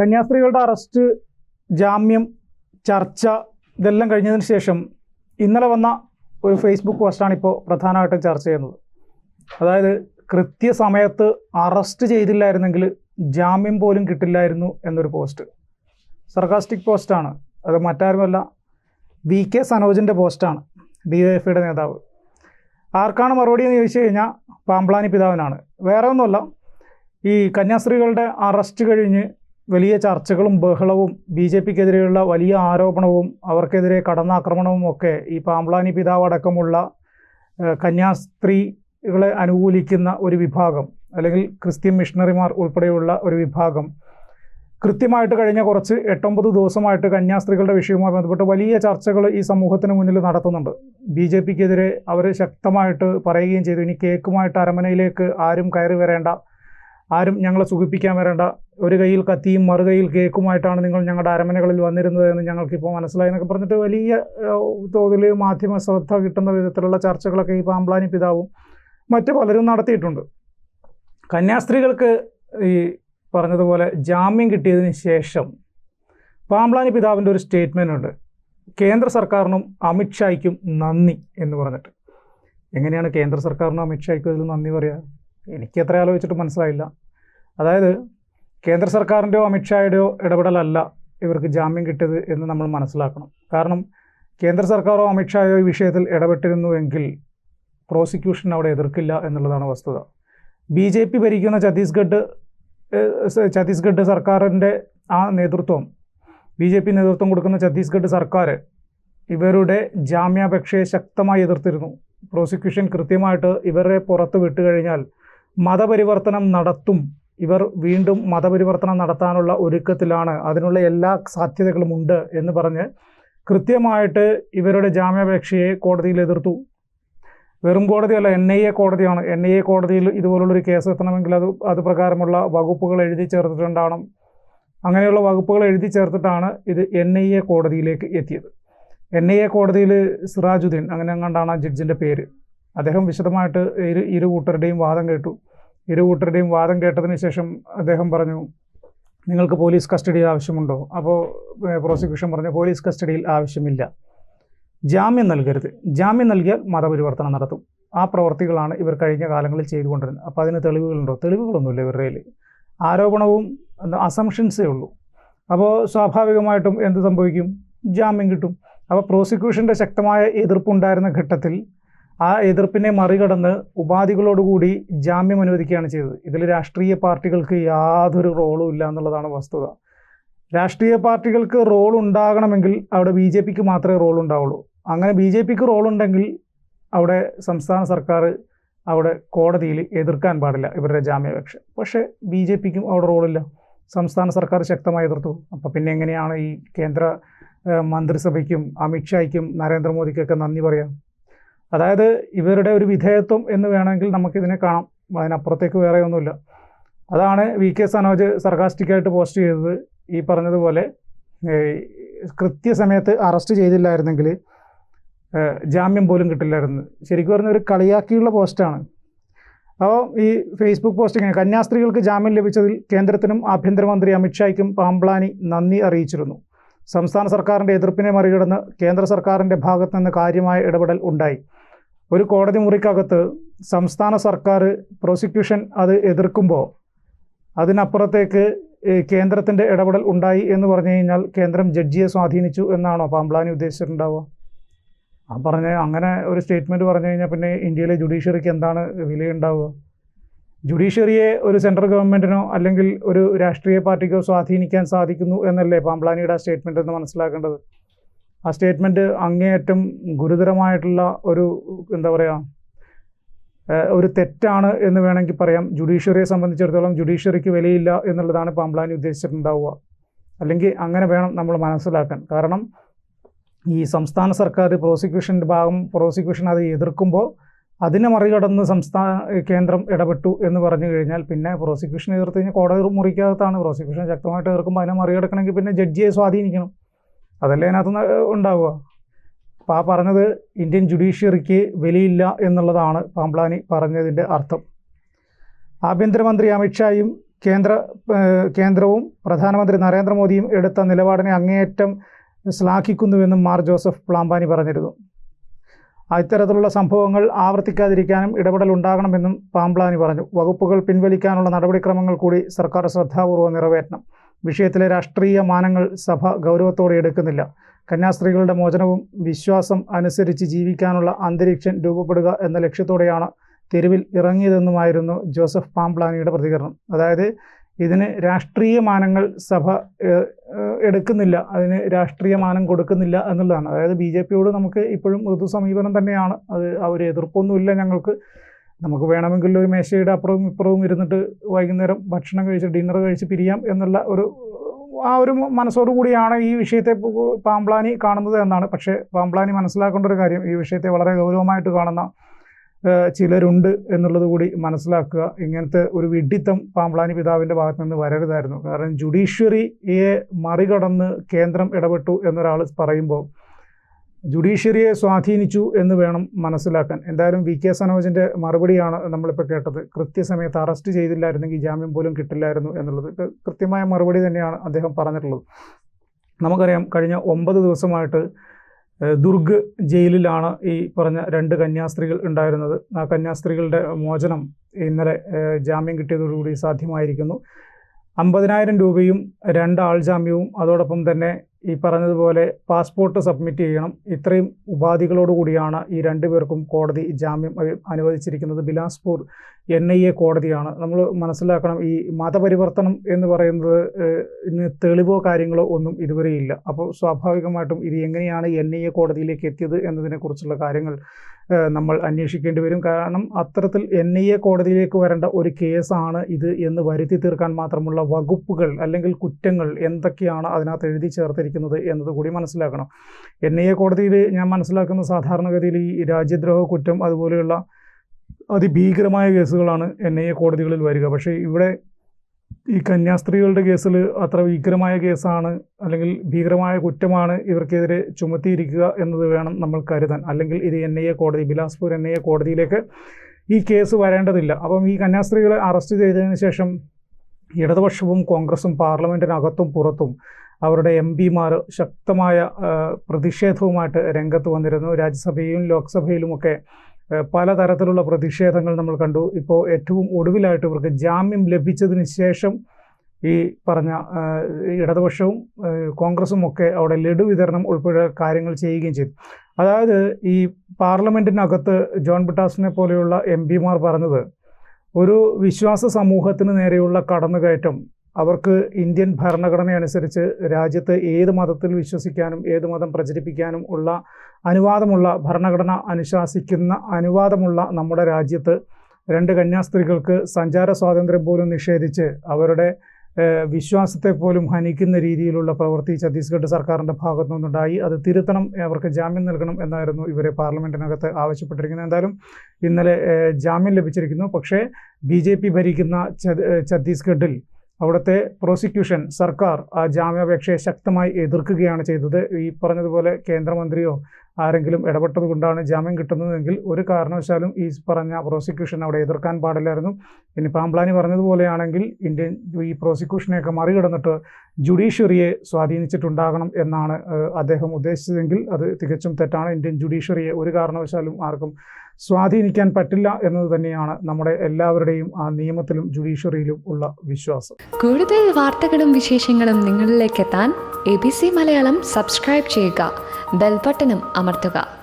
കന്യാസ്ത്രീകളുടെ arrest ജാമ്യം ചർച്ച ഇതെല്ലാം കഴിഞ്ഞതിന് ശേഷം ഇന്നലെ വന്ന ഒരു ഫേസ്ബുക്ക് പോസ്റ്റാണ് ഇപ്പോൾ പ്രധാനമായിട്ടും ചർച്ച ചെയ്യുന്നത്. അതായത് കൃത്യസമയത്ത് അറസ്റ്റ് ചെയ്തില്ലായിരുന്നെങ്കിൽ ജാമ്യം പോലും കിട്ടില്ലായിരുന്നു എന്നൊരു പോസ്റ്റ് സർക്കാസ്റ്റിക് പോസ്റ്റാണ് അത് മറ്റാരുമല്ല വി കെ സനോജിന്റെ പോസ്റ്റാണ് ഡി എഫ് നേതാവ്. ആർക്കാണ് മറുപടി എന്ന് ചോദിച്ചു കഴിഞ്ഞാൽ പാമ്പ്ലാനി പിതാവിനാണ്. വേറെ ഒന്നുമല്ല ഈ കന്യാസ്ത്രീകളുടെ അറസ്റ്റ് കഴിഞ്ഞ് വലിയ ചർച്ചകളും ബഹളവും ബി ജെ പിക്കെതിരെയുള്ള വലിയ ആരോപണവും അവർക്കെതിരെ കടന്നാക്രമണവും ഒക്കെ ഈ പാമ്പ്ലാനി പിതാവ് അടക്കമുള്ള കന്യാസ്ത്രീകളെ അനുകൂലിക്കുന്ന ഒരു വിഭാഗം അല്ലെങ്കിൽ ക്രിസ്ത്യൻ മിഷണറിമാർ ഉൾപ്പെടെയുള്ള ഒരു വിഭാഗം. കൃത്യമായിട്ട് കഴിഞ്ഞ കുറച്ച് എട്ടൊമ്പത് ദിവസമായിട്ട് കന്യാസ്ത്രീകളുടെ വിഷയവുമായി ബന്ധപ്പെട്ട് വലിയ ചർച്ചകൾ ഈ സമൂഹത്തിന് മുന്നിൽ നടത്തുന്നുണ്ട്. ബി ജെ പിക്കെതിരെ അവർ ശക്തമായിട്ട് പറയുകയും ചെയ്തു. ഇനി കേക്കുമായിട്ട് അരമനയിലേക്ക് ആരും കയറി വരേണ്ട ആരും ഞങ്ങളെ സുഖിപ്പിക്കാൻ വരേണ്ട. ഒരു കയ്യിൽ കത്തിയും മറുകയിൽ കേക്കുമായിട്ടാണ് നിങ്ങൾ ഞങ്ങളുടെ അരമനകളിൽ വന്നിരുന്നത് എന്ന് ഞങ്ങൾക്കിപ്പോൾ മനസ്സിലായി എന്നൊക്കെ പറഞ്ഞിട്ട് വലിയ തോതിൽ മാധ്യമ ശ്രദ്ധ കിട്ടുന്ന വിധത്തിലുള്ള ചർച്ചകളൊക്കെ ഈ പാമ്പ്ലാനി പിതാവും മറ്റു പലരും നടത്തിയിട്ടുണ്ട്. കന്യാസ്ത്രീകൾക്ക് ഈ പറഞ്ഞതുപോലെ ജാമ്യം കിട്ടിയതിന് ശേഷം പാമ്പ്ലാനി പിതാവിന്റെ ഒരു സ്റ്റേറ്റ്മെന്റ് ഉണ്ട്. കേന്ദ്ര സർക്കാരിനും അമിത്ഷായ്ക്കും നന്ദി എന്ന് പറഞ്ഞിട്ട്. എങ്ങനെയാണ് കേന്ദ്ര സർക്കാരിനും അമിത്ഷായ്ക്കും അതിൽ നന്ദി പറയുക എനിക്ക് എത്ര ആലോചിച്ചിട്ട് മനസ്സിലായില്ല. അതായത് കേന്ദ്ര സർക്കാരിന്റെയോ അമിത്ഷായുടെയോ ഇടപെടലല്ല ഇവർക്ക് ജാമ്യം കിട്ടിയത് എന്ന് നമ്മൾ മനസ്സിലാക്കണം. കാരണം കേന്ദ്ര സർക്കാരോ അമിത്ഷായോ ഈ വിഷയത്തിൽ ഇടപെട്ടിരുന്നുവെങ്കിൽ പ്രോസിക്യൂഷൻ അവിടെ എതിർക്കില്ല എന്നുള്ളതാണ് വസ്തുത. ബി ജെ പി ഭരിക്കുന്ന ഛത്തീസ്ഗഡ് ഛത്തീസ്ഗഡ് സർക്കാരിന്റെ ആ നേതൃത്വം ബി ജെ പി നേതൃത്വം കൊടുക്കുന്ന ഛത്തീസ്ഗഡ് സർക്കാർ ഇവരുടെ ജാമ്യാപേക്ഷയെ ശക്തമായി എതിർത്തിരുന്നു. പ്രോസിക്യൂഷൻ കൃത്യമായിട്ട് ഇവരെ പുറത്ത് വിട്ടുകഴിഞ്ഞാൽ മതപരിവർത്തനം നടത്തും. ഇവർ വീണ്ടും മതപരിവർത്തനം നടത്താനുള്ള ഒരുക്കത്തിലാണ്. അതിനുള്ള എല്ലാ സാധ്യതകളും ഉണ്ട് എന്ന് പറഞ്ഞ് കൃത്യമായിട്ട് ഇവരുടെ ജാമ്യാപേക്ഷയെ കോടതിയിൽ എതിർത്തു. വെറും കോടതിയല്ല എൻ ഐ എ കോടതിയാണ്. എൻ ഐ എ കോടതിയിൽ ഇതുപോലുള്ളൊരു കേസ് എത്തണമെങ്കിൽ അത് അത് പ്രകാരമുള്ള വകുപ്പുകൾ എഴുതി ചേർത്തിട്ടുണ്ടാവണം. അങ്ങനെയുള്ള വകുപ്പുകൾ എഴുതി ചേർത്തിട്ടാണ് ഇത് എൻ ഐ എ കോടതിയിലേക്ക് എത്തിയത്. എൻ ഐ എ കോടതിയിൽ സിറാജുദ്ദീൻ അങ്ങനെ എങ്ങാണ്ടാണ് ആ ജഡ്ജിന്റെ പേര്. അദ്ദേഹം വിശദമായിട്ട് ഇരു ഇരു കൂട്ടരുടെയും വാദം കേട്ടു. ഇരു കൂട്ടരുടെയും വാദം കേട്ടതിന് ശേഷം അദ്ദേഹം പറഞ്ഞു നിങ്ങൾക്ക് പോലീസ് കസ്റ്റഡി ആവശ്യമുണ്ടോ? അപ്പോൾ പ്രോസിക്യൂഷൻ പറഞ്ഞു പോലീസ് കസ്റ്റഡിയിൽ ആവശ്യമില്ല. ജാമ്യം നൽകരുത്. ജാമ്യം നൽകിയാൽ മതപരിവർത്തനം നടത്തും. ആ പ്രവർത്തികളാണ് ഇവർ കഴിഞ്ഞ കാലങ്ങളിൽ ചെയ്തുകൊണ്ടിരുന്നത്. അപ്പോൾ അതിന് തെളിവുകളുണ്ടോ? തെളിവുകളൊന്നുമില്ല ഇവരുടെ കയ്യിൽ ആരോപണവും അസംഷൻസേ ഉള്ളൂ. അപ്പോൾ സ്വാഭാവികമായിട്ടും എന്ത് സംഭവിക്കും? ജാമ്യം കിട്ടും. അപ്പോൾ പ്രോസിക്യൂഷന്റെ ശക്തമായ എതിർപ്പുണ്ടായിരുന്ന ഘട്ടത്തിൽ ആ എതിർപ്പിനെ മറികടന്ന് ഉപാധികളോടുകൂടി ജാമ്യം അനുവദിക്കുകയാണ് ചെയ്തത്. ഇതിൽ രാഷ്ട്രീയ പാർട്ടികൾക്ക് യാതൊരു റോളും ഇല്ല എന്നുള്ളതാണ് വസ്തുത. രാഷ്ട്രീയ പാർട്ടികൾക്ക് റോൾ ഉണ്ടാകണമെങ്കിൽ അവിടെ ബി ജെ പിക്ക് മാത്രമേ റോൾ ഉണ്ടാവുള്ളൂ. അങ്ങനെ ബി ജെ പിക്ക് റോൾ ഉണ്ടെങ്കിൽ അവിടെ സംസ്ഥാന സർക്കാർ അവിടെ കോടതിയിൽ എതിർക്കാൻ പാടില്ല ഇവരുടെ ജാമ്യാപേക്ഷ. പക്ഷേ ബി ജെ പിക്കും അവിടെ റോളില്ല സംസ്ഥാന സർക്കാർ ശക്തമായി എതിർത്തു. അപ്പോൾ പിന്നെ എങ്ങനെയാണ് ഈ കേന്ദ്ര മന്ത്രിസഭയ്ക്കും അമിത്ഷായ്ക്കും നരേന്ദ്രമോദിക്കൊക്കെ നന്ദി പറയാം? അതായത് ഇവരുടെ ഒരു വിധേയത്വം എന്ന് വേണമെങ്കിൽ നമുക്കിതിനെ കാണാം. അതിനപ്പുറത്തേക്ക് വേറെ ഒന്നുമില്ല അതാണ് വി കെ സനോജ് സർക്കാസ്റ്റിക്കായിട്ട് പോസ്റ്റ് ചെയ്തത്. ഈ പറഞ്ഞതുപോലെ കൃത്യസമയത്ത് അറസ്റ്റ് ചെയ്തില്ലായിരുന്നെങ്കിൽ ജാമ്യം പോലും കിട്ടില്ലായിരുന്നു. ശരിക്കും പറഞ്ഞ ഒരു കളിയാക്കിയുള്ള പോസ്റ്റാണ്. അപ്പോൾ ഈ ഫേസ്ബുക്ക് പോസ്റ്റിങ്ങനെ കന്യാസ്ത്രീകൾക്ക് ജാമ്യം ലഭിച്ചതിൽ കേന്ദ്രത്തിനും ആഭ്യന്തരമന്ത്രി അമിത്ഷായ്ക്കും പാമ്പ്ലാനി നന്ദി അറിയിച്ചിരുന്നു. സംസ്ഥാന സർക്കാരിന്റെ എതിർപ്പിനെ മറികടന്ന് കേന്ദ്ര സർക്കാരിന്റെ ഭാഗത്ത് നിന്ന് കാര്യമായ ഇടപെടൽ ഉണ്ടായി. ഒരു കോടതി മുറിക്കകത്ത് സംസ്ഥാന സർക്കാർ പ്രോസിക്യൂഷൻ അത് എതിർക്കുമ്പോൾ അതിനപ്പുറത്തേക്ക് കേന്ദ്രത്തിന്റെ ഇടപെടൽ ഉണ്ടായി എന്ന് പറഞ്ഞു കഴിഞ്ഞാൽ കേന്ദ്രം ജഡ്ജിയെ സ്വാധീനിച്ചു എന്നാണോ പാമ്പ്ലാനി ഉദ്ദേശിച്ചിട്ടുണ്ടാവുക? ആ പറഞ്ഞ അങ്ങനെ ഒരു സ്റ്റേറ്റ്മെന്റ് പറഞ്ഞു കഴിഞ്ഞാൽ പിന്നെ ഇന്ത്യയിലെ ജുഡീഷ്യറിക്ക് എന്താണ് വിലയുണ്ടാവുക? ജുഡീഷ്യറിയെ ഒരു സെൻട്രൽ ഗവൺമെന്റിനോ അല്ലെങ്കിൽ ഒരു രാഷ്ട്രീയ പാർട്ടിക്കോ സ്വാധീനിക്കാൻ സാധിക്കുന്നു എന്നല്ലേ പാമ്പ്ലാനിയുടെ സ്റ്റേറ്റ്മെന്റ് എന്ന് മനസ്സിലാക്കേണ്ടത്? ആ സ്റ്റേറ്റ്മെന്റ് അങ്ങേയറ്റം ഗുരുതരമായിട്ടുള്ള ഒരു എന്താ പറയുക ഒരു തെറ്റാണ് എന്ന് വേണമെങ്കിൽ പറയാം. ജുഡീഷ്യറിയെ സംബന്ധിച്ചിടത്തോളം ജുഡീഷ്യറിക്ക് വിലയില്ല എന്നുള്ളതാണ് പാമ്പ്ലാനി ഉദ്ദേശിച്ചിട്ടുണ്ടാവുക. അല്ലെങ്കിൽ അങ്ങനെ വേണം നമ്മൾ മനസ്സിലാക്കാൻ. കാരണം ഈ സംസ്ഥാന സർക്കാർ പ്രോസിക്യൂഷന്റെ ഭാഗം പ്രോസിക്യൂഷൻ അത് എതിർക്കുമ്പോൾ അതിനെ മറികടന്ന് സംസ്ഥാന കേന്ദ്രം ഇടപെട്ടു എന്ന് പറഞ്ഞു കഴിഞ്ഞാൽ പിന്നെ പ്രോസിക്യൂഷൻ എതിർത്ത് കഴിഞ്ഞാൽ കോടതി മുറിക്കകത്താണ്. പ്രോസിക്യൂഷൻ ശക്തമായിട്ട് എതിർക്കുമ്പോൾ അതിനെ മറികടക്കണമെങ്കിൽ പിന്നെ ജഡ്ജിയെ സ്വാധീനിക്കണം. അതല്ലേ അതിനകത്ത് ഉണ്ടാവുക. അപ്പോൾ ആ പറഞ്ഞത് ഇന്ത്യൻ ജുഡീഷ്യറിക്ക് വിലയില്ല എന്നുള്ളതാണ് പാംപ്ലാനി പറഞ്ഞതിന്റെ അർത്ഥം. ആഭ്യന്തരമന്ത്രി അമിത്ഷായും കേന്ദ്ര കേന്ദ്രവും പ്രധാനമന്ത്രി നരേന്ദ്രമോദിയും എടുത്ത നിലപാടിനെ അങ്ങേയറ്റം ശ്ലാഘിക്കുന്നുവെന്നും മാർ ജോസഫ് പ്ലാംബാനി പറഞ്ഞിരുന്നു. ഇത്തരത്തിലുള്ള സംഭവങ്ങൾ ആവർത്തിക്കാതിരിക്കാനും ഇടപെടൽ ഉണ്ടാകണമെന്നും പാംപ്ലാനി പറഞ്ഞു. വകുപ്പുകൾ പിൻവലിക്കാനുള്ള നടപടിക്രമങ്ങൾ കൂടി സർക്കാർ ശ്രദ്ധാപൂർവം നിറവേറ്റണം. വിഷയത്തിലെ രാഷ്ട്രീയ മാനങ്ങൾ സഭ ഗൗരവത്തോടെ എടുക്കുന്നില്ല. കന്യാസ്ത്രീകളുടെ മോചനവും വിശ്വാസം അനുസരിച്ച് ജീവിക്കാനുള്ള അന്തരീക്ഷം രൂപപ്പെടുക എന്ന ലക്ഷ്യത്തോടെയാണ് തെരുവിൽ ഇറങ്ങിയതെന്നുമായിരുന്നു ജോസഫ് പാംപ്ലാനിയുടെ പ്രതികരണം. അതായത് ഇതിന് രാഷ്ട്രീയ മാനങ്ങൾ സഭ എടുക്കുന്നില്ല. അതിന് രാഷ്ട്രീയ മാനം കൊടുക്കുന്നില്ല എന്നുള്ളതാണ്. അതായത് ബി ജെ പിയോട് നമുക്ക് ഇപ്പോഴും മൃദു സമീപനം തന്നെയാണ്. അത് അവർ എതിർപ്പൊന്നുമില്ല ഞങ്ങൾക്ക്. നമുക്ക് വേണമെങ്കിൽ ഒരു മേശയുടെ അപ്പുറവും ഇപ്പുറവും ഇരുന്നിട്ട് വൈകുന്നേരം ഭക്ഷണം കഴിച്ച് ഡിന്നർ കഴിച്ച് പിരിയാം എന്നുള്ള ഒരു ആ ഒരു മനസ്സോടു കൂടിയാണ് ഈ വിഷയത്തെ പാമ്പ്ലാനി കാണുന്നത് എന്നാണ്. പക്ഷേ പാമ്പ്ലാനി മനസ്സിലാക്കേണ്ട ഒരു കാര്യം ഈ വിഷയത്തെ വളരെ ഗൗരവമായിട്ട് കാണുന്ന ചിലരുണ്ട് എന്നുള്ളത് കൂടി മനസ്സിലാക്കുക. ഇങ്ങനത്തെ ഒരു വിഡിത്തം പാമ്പ്ലാനി പിതാവിന്റെ ഭാഗത്ത് നിന്ന് വരരുതായിരുന്നു. കാരണം ജുഡീഷ്യറിയെ മറികടന്ന് കേന്ദ്രം ഇടപെട്ടു എന്നൊരാൾ പറയുമ്പോൾ ജുഡീഷ്യറിയെ സ്വാധീനിച്ചു എന്ന് വേണം മനസ്സിലാക്കാൻ. എന്തായാലും വി കെ സനോജിന്റെ മറുപടിയാണ് നമ്മളിപ്പോൾ കേട്ടത്. കൃത്യസമയത്ത് അറസ്റ്റ് ചെയ്തില്ലായിരുന്നെങ്കിൽ ജാമ്യം പോലും കിട്ടില്ലായിരുന്നു എന്നുള്ളത്. കൃത്യമായ മറുപടി തന്നെയാണ് അദ്ദേഹം പറഞ്ഞിട്ടുള്ളത്. നമുക്കറിയാം കഴിഞ്ഞ ഒമ്പത് ദിവസമായിട്ട് ദുർഗ് ജയിലിലാണ് ഈ പറഞ്ഞ രണ്ട് കന്യാസ്ത്രീകൾ ഉണ്ടായിരുന്നത്. ആ കന്യാസ്ത്രീകളുടെ മോചനം ഇന്നലെ ജാമ്യം കിട്ടിയതോടുകൂടി സാധ്യമായിരിക്കുന്നു. അമ്പതിനായിരം രൂപയും രണ്ട് ആൾ ജാമ്യവും അതോടൊപ്പം തന്നെ ഈ പറഞ്ഞതുപോലെ പാസ്പോർട്ട് സബ്മിറ്റ് ചെയ്യണം. ഇത്രയും ഉപാധികളോട് കൂടിയാണ് ഈ രണ്ടുപേർക്കും കോടതി ജാമ്യം അനുവദിച്ചിരിക്കുന്നത്. ബിലാസ്പൂർ എൻ ഐ എ കോടതിയാണ്. നമ്മൾ മനസ്സിലാക്കണം ഈ മതപരിവർത്തനം എന്ന് പറയുന്നത് തെളിവോ കാര്യങ്ങളോ ഒന്നും ഇതുവരെ ഇല്ല. അപ്പോൾ സ്വാഭാവികമായിട്ടും ഇത് എങ്ങനെയാണ് എൻ ഐ എ കോടതിയിലേക്ക് എത്തിയത് എന്നതിനെക്കുറിച്ചുള്ള കാര്യങ്ങൾ നമ്മൾ അന്വേഷിക്കേണ്ടി വരും. കാരണം അത്തരത്തിൽ എൻ ഐ എ കോടതിയിലേക്ക് വരേണ്ട ഒരു കേസാണ് ഇത് എന്ന് വരുത്തി തീർക്കാൻ മാത്രമുള്ള വകുപ്പുകൾ അല്ലെങ്കിൽ കുറ്റങ്ങൾ എന്തൊക്കെയാണ് അതിനകത്ത് എഴുതി ചേർത്തിരിക്കുന്നത്? എന്നത് കൂടി മനസ്സിലാക്കണം. എൻ ഐ എ കോടതിയിൽ ഞാൻ മനസ്സിലാക്കുന്ന സാധാരണഗതിയിൽ ഈ രാജ്യദ്രോഹ കുറ്റം അതുപോലെയുള്ള അതിഭീകരമായ കേസുകളാണ് എൻ ഐ എ കോടതികളിൽ വരിക. പക്ഷേ ഇവിടെ ഈ കന്യാസ്ത്രീകളുടെ കേസിൽ അത്ര ഭീകരമായ കേസാണ് അല്ലെങ്കിൽ ഭീകരമായ കുറ്റമാണ് ഇവർക്കെതിരെ ചുമത്തിയിരിക്കുക എന്നത് വേണം നമ്മൾ കരുതാൻ. അല്ലെങ്കിൽ ഇത് എൻ ഐ എ കോടതി ബിലാസ്പൂർ എൻ ഐ എ കോടതിയിലേക്ക് ഈ കേസ് വരേണ്ടതില്ല. അപ്പം ഈ കന്യാസ്ത്രീകളെ അറസ്റ്റ് ചെയ്തതിന് ശേഷം ഇടതുപക്ഷവും കോൺഗ്രസും പാർലമെന്റിനകത്തും പുറത്തും അവരുടെ എം പിമാർ ശക്തമായ പ്രതിഷേധവുമായിട്ട് രംഗത്ത് വന്നിരുന്നു. രാജ്യസഭയിലും ലോക്സഭയിലുമൊക്കെ പലതരത്തിലുള്ള പ്രതിഷേധങ്ങൾ നമ്മൾ കണ്ടു. ഇപ്പോൾ ഏറ്റവും ഒടുവിലായിട്ട് ഇവർക്ക് ജാമ്യം ലഭിച്ചതിന് ശേഷം ഈ പറഞ്ഞ ഇടതുപക്ഷവും കോൺഗ്രസും ഒക്കെ അവിടെ ലഡു വിതരണം ഉൾപ്പെടെ കാര്യങ്ങൾ ചെയ്യുകയും ചെയ്തു. അതായത് ഈ പാർലമെന്റിനകത്ത് ജോൺ ബിട്ടാസിനെ പോലെയുള്ള എം പിമാർ പറഞ്ഞത് ഒരു വിശ്വാസ സമൂഹത്തിന് നേരെയുള്ള കടന്നുകയറ്റം അവർക്ക് ഇന്ത്യൻ ഭരണഘടന അനുസരിച്ച് രാജ്യത്ത് ഏത് മതത്തിൽ വിശ്വസിക്കാനും ഏത് മതം പ്രചരിപ്പിക്കാനും ഉള്ള അനുവാദമുള്ള ഭരണഘടന അനുശാസിക്കുന്ന അനുവാദമുള്ള നമ്മുടെ രാജ്യത്ത് രണ്ട് കന്യാസ്ത്രീകൾക്ക് സഞ്ചാര സ്വാതന്ത്ര്യം പോലും നിഷേധിച്ച് അവരുടെ വിശ്വാസത്തെ പോലും ഹനിക്കുന്ന രീതിയിലുള്ള പ്രവൃത്തി ഛത്തീസ്ഗഡ് സർക്കാരിന്റെ ഭാഗത്തു നിന്നുണ്ടായി. അത് തിരുത്തണം അവർക്ക് ജാമ്യം നൽകണം എന്നായിരുന്നു ഇവരെ പാർലമെന്റിനകത്ത് ആവശ്യപ്പെട്ടിരിക്കുന്നത്. എന്തായാലും ഇന്നലെ ജാമ്യം ലഭിച്ചിരിക്കുന്നു. പക്ഷേ ബി ഭരിക്കുന്ന ഛത്തീസ്ഗഡിൽ അവിടുത്തെ പ്രോസിക്യൂഷൻ സർക്കാർ ആ ജാമ്യാപേക്ഷയെ ശക്തമായി എതിർക്കുകയാണ് ചെയ്തത്. ഈ പറഞ്ഞതുപോലെ കേന്ദ്രമന്ത്രിയോ ആരെങ്കിലും ഇടപെട്ടത് കൊണ്ടാണ് ജാമ്യം കിട്ടുന്നതെങ്കിൽ ഒരു കാരണവശാലും ഈ പറഞ്ഞ പ്രോസിക്യൂഷൻ അവിടെ എതിർക്കാൻ പാടില്ലായിരുന്നു. ഇനി പാമ്പ്ലാനി പറഞ്ഞതുപോലെയാണെങ്കിൽ ഇന്ത്യൻ ഈ പ്രോസിക്യൂഷനെയൊക്കെ മറികടന്നിട്ട് ജുഡീഷ്യറിയെ സ്വാധീനിച്ചിട്ടുണ്ടാകണം എന്നാണ് അദ്ദേഹം ഉദ്ദേശിച്ചതെങ്കിൽ അത് തികച്ചും തെറ്റാണ്. ഇന്ത്യൻ ജുഡീഷ്യറിയെ ഒരു കാരണവശാലും ആർക്കും സ്വാധീനിക്കാൻ പറ്റില്ല എന്നത് തന്നെയാണ് നമ്മുടെ എല്ലാവരുടെയും ആ നിയമത്തിലും ജുഡീഷ്യറിയിലും ഉള്ള വിശ്വാസം. കൂടുതൽ വാർത്തകളും വിശേഷങ്ങളും നിങ്ങളിലേക്ക് എത്താൻ A B C Malayalam subscribe ചെയ്യുക. ബെൽബട്ടനും マルトが